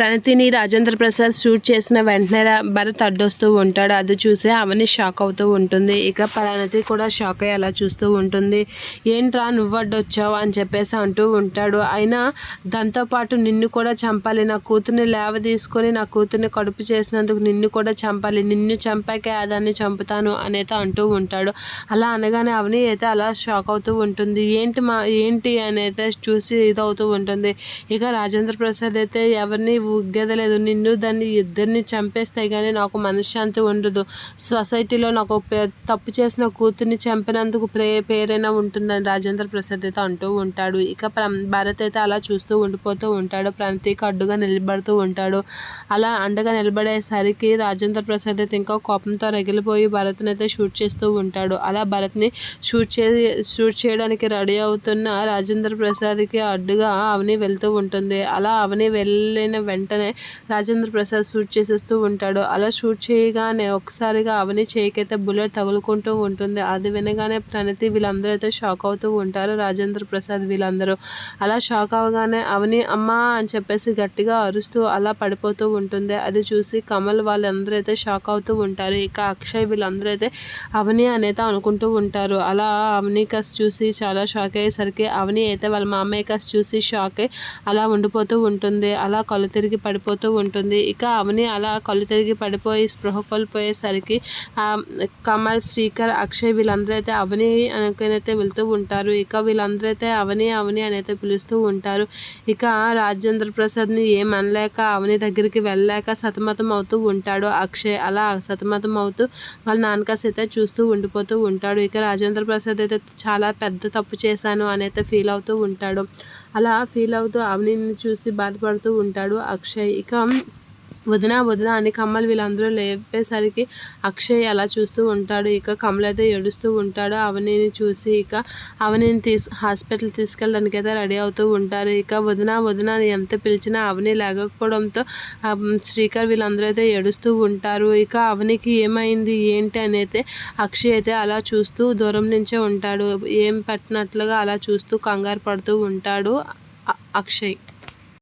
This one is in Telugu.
ప్రణతిని రాజేంద్ర ప్రసాద్ షూట్ చేసిన వెంటనే భరత్ అడ్డొస్తూ ఉంటాడు. అది చూసి అవని షాక్ అవుతూ ఉంటుంది. ఇక ప్రణతి కూడా షాక్ అయ్యి అలా చూస్తూ ఉంటుంది. ఏంట్రా నువ్వు అడ్డొచ్చావు? అని చెప్పేసి అంటూ ఉంటాడు. అయినా దాంతోపాటు నిన్ను కూడా చంపాలి. నా కూతుర్ని లేవ తీసుకొని నా కూతుర్ని కడుపు చేసినందుకు నిన్ను కూడా చంపాలి. నిన్ను చంపాకే దాన్ని చంపుతాను అనేది అంటూ ఉంటాడు. అలా అనగానే అవని అయితే అలా షాక్ అవుతూ ఉంటుంది. ఏంటి మా ఏంటి? అని అయితే చూసి ఇదవుతూ ఉంటుంది. ఇక రాజేంద్ర ప్రసాద్ అయితే ఎవరిని ఉగ్గదలేదు నిన్ను దాన్ని ఇద్దరిని చంపేస్తే కానీ నాకు మనశ్శాంతి ఉండదు. సొసైటీలో నాకు పే- తప్పు చేసిన కూతుర్ని చంపినందుకు ప్రే పేరైనా ఉంటుందని రాజేంద్ర ప్రసాద్ అయితే అంటూ ఉంటాడు. ఇక ప్ర- భరత్ అయితే అలా చూస్తూ ఉండిపోతూ ఉంటాడు. ప్రణతికి అడ్డుగా నిలబడుతూ ఉంటాడు. అలా అండగా నిలబడేసరికి రాజేంద్ర ప్రసాద్ అయితే ఇంకా కోపంతో రగిలిపోయి భరత్ని అయితే షూట్ చేస్తూ ఉంటాడు. అలా భరత్ని షూట్ చే షూట్ చేయడానికి రెడీ అవుతున్న రాజేంద్ర ప్రసాద్కి అడ్డుగా అవని వెళ్తూ ఉంటుంది. అలా అవని వెళ్ళిన వెంటనే రాజేంద్ర ప్రసాద్ షూట్ చేసేస్తూ ఉంటాడు. అలా షూట్ చేయగానే ఒకసారిగా అవని చేయికైతే బుల్లెట్ తగులుకుంటూ ఉంటుంది. అది వినగానే ప్రణతి వీళ్ళందరూ అయితే షాక్ అవుతూ ఉంటారు. రాజేంద్ర ప్రసాద్ వీళ్ళందరూ అలా షాక్ అవగానే అవని అమ్మా అని చెప్పేసి గట్టిగా అరుస్తూ అలా పడిపోతూ ఉంటుంది. అది చూసి కమల్ వాళ్ళందరూ అయితే షాక్ అవుతూ ఉంటారు. ఇక అక్షయ్ వీళ్ళందరూ అయితే అవని అనేది అనుకుంటూ ఉంటారు. అలా అవని కస్ చూసి చాలా షాక్ అయ్యేసరికి అవని అయితే వాళ్ళ మామయ్య కస్ చూసి షాక్ అయ్యి అలా ఉండిపోతూ ఉంటుంది. అలా కళ్ళు తిరిగి పడిపోతూ ఉంటుంది. ఇక అవని అలా కళ్ళు తిరిగి పడిపోయి స్పృహ కోల్పోయేసరికి కమల్ శ్రీకర్ అక్షయ్ వీళ్ళందరూ అయితే అవని అనుకునైతే వెళ్తూ ఉంటారు. ఇక వీళ్ళందరూ అయితే అవని అవని అని అయితే పిలుస్తూ ఉంటారు. ఇక రాజేంద్ర ప్రసాద్ని ఏం అనలేక అవని దగ్గరికి వెళ్ళలేక సతమతం అవుతూ ఉంటాడు అక్షయ్. అలా సతమతం అవుతూ వాళ్ళ నాన్నకాస్ అయితే చూస్తూ ఉండిపోతూ ఉంటాడు. ఇక రాజేంద్ర ప్రసాద్ అయితే చాలా పెద్ద తప్పు చేశాను అని అయితే ఫీల్ అవుతూ ఉంటాడు. అలా ఫీల్ అవుతూ అవనిని చూసి బాధపడుతూ ఉంటాడు. అక్షయ్. ఇక వదిన వదిన అని కమ్మలు వీళ్ళందరూ లేపేసరికి అక్షయ్ అలా చూస్తూ ఉంటాడు. ఇక కమల్ అయితే ఏడుస్తూ ఉంటాడు. అవనిని చూసి ఇక అవనిని తీసు హాస్పిటల్ తీసుకెళ్ళడానికి అయితే రెడీ అవుతూ ఉంటారు. ఇక వదిన వదిన ఎంత పిలిచినా అవని లేకపోవడంతో శ్రీకర్ వీళ్ళందరూ అయితే ఏడుస్తూ ఉంటారు. ఇక అవనికి ఏమైంది ఏంటి అని అయితే అక్షయ్ అయితే అలా చూస్తూ దూరం నుంచే ఉంటాడు. ఏం పట్టినట్లుగా అలా చూస్తూ కంగారు పడుతూ ఉంటాడు అక్షయ్.